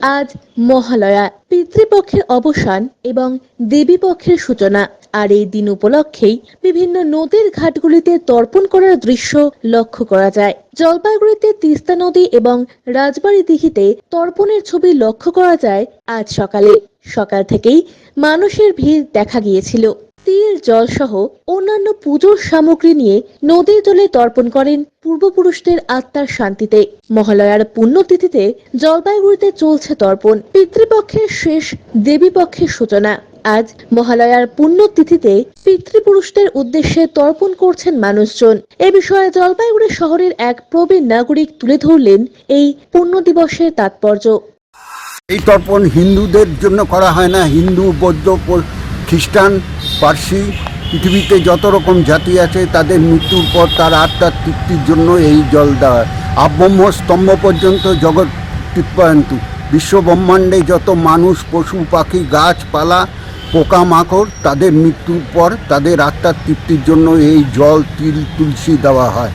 আজ মহালয়া পিতৃপক্ষের অবসান এবং দেবীপক্ষের সূচনা। আর এই দিন উপলক্ষেই বিভিন্ন নদীর ঘাটগুলিতে তর্পণ করার দৃশ্য লক্ষ্য করা যায়। জলপাইগুড়িতে তিস্তা নদী এবং রাজবাড়ী দিঘিতে তর্পণের ছবি লক্ষ্য করা যায় আজ সকালে। সকাল থেকেই মানুষের ভিড় দেখা গিয়েছিল। তিল জল সহ অন্যান্য পুজোর সামগ্রী নিয়ে নদীর জলে তর্পণ করেন পূর্বপুরুষদের আত্মার শান্তিতে। মহালয়ার পুণ্যতিথিতে জলপাইগুড়িতে চলছে তর্পণ, পিতৃপক্ষের শেষ, দেবীপক্ষের সূচনা। আজ মহালয়ার পুণ্যতিথিতে পিতৃপুরুষদের উদ্দেশ্যে তর্পণ করছেন মানুষজন। এ বিষয়ে জলপাইগুড়ি শহরের এক প্রবীণ নাগরিক তুলে ধরলেন এই পুণ্য দিবসের তাৎপর্য। এই তর্পণ হিন্দুদের জন্য করা হয় না। হিন্দু, বৌদ্ধ খ্রিস্টান, পার্সি, পৃথিবীতে যত রকম জাতি আছে, তাদের মৃত্যুর পর তার আত্মার তৃপ্তির জন্য এই জল দেওয়া আব্রহ্ম স্তম্ভ পর্যন্ত জগৎ তৃপ্পায়ন্তু। বিশ্ব ব্রহ্মাণ্ডে যত মানুষ, পশু, পাখি, গাছপালা পোকামাকড় তাদের মৃত্যুর পর তাদের আত্মার তৃপ্তির জন্য এই জল তিল তুলসী দেওয়া হয়।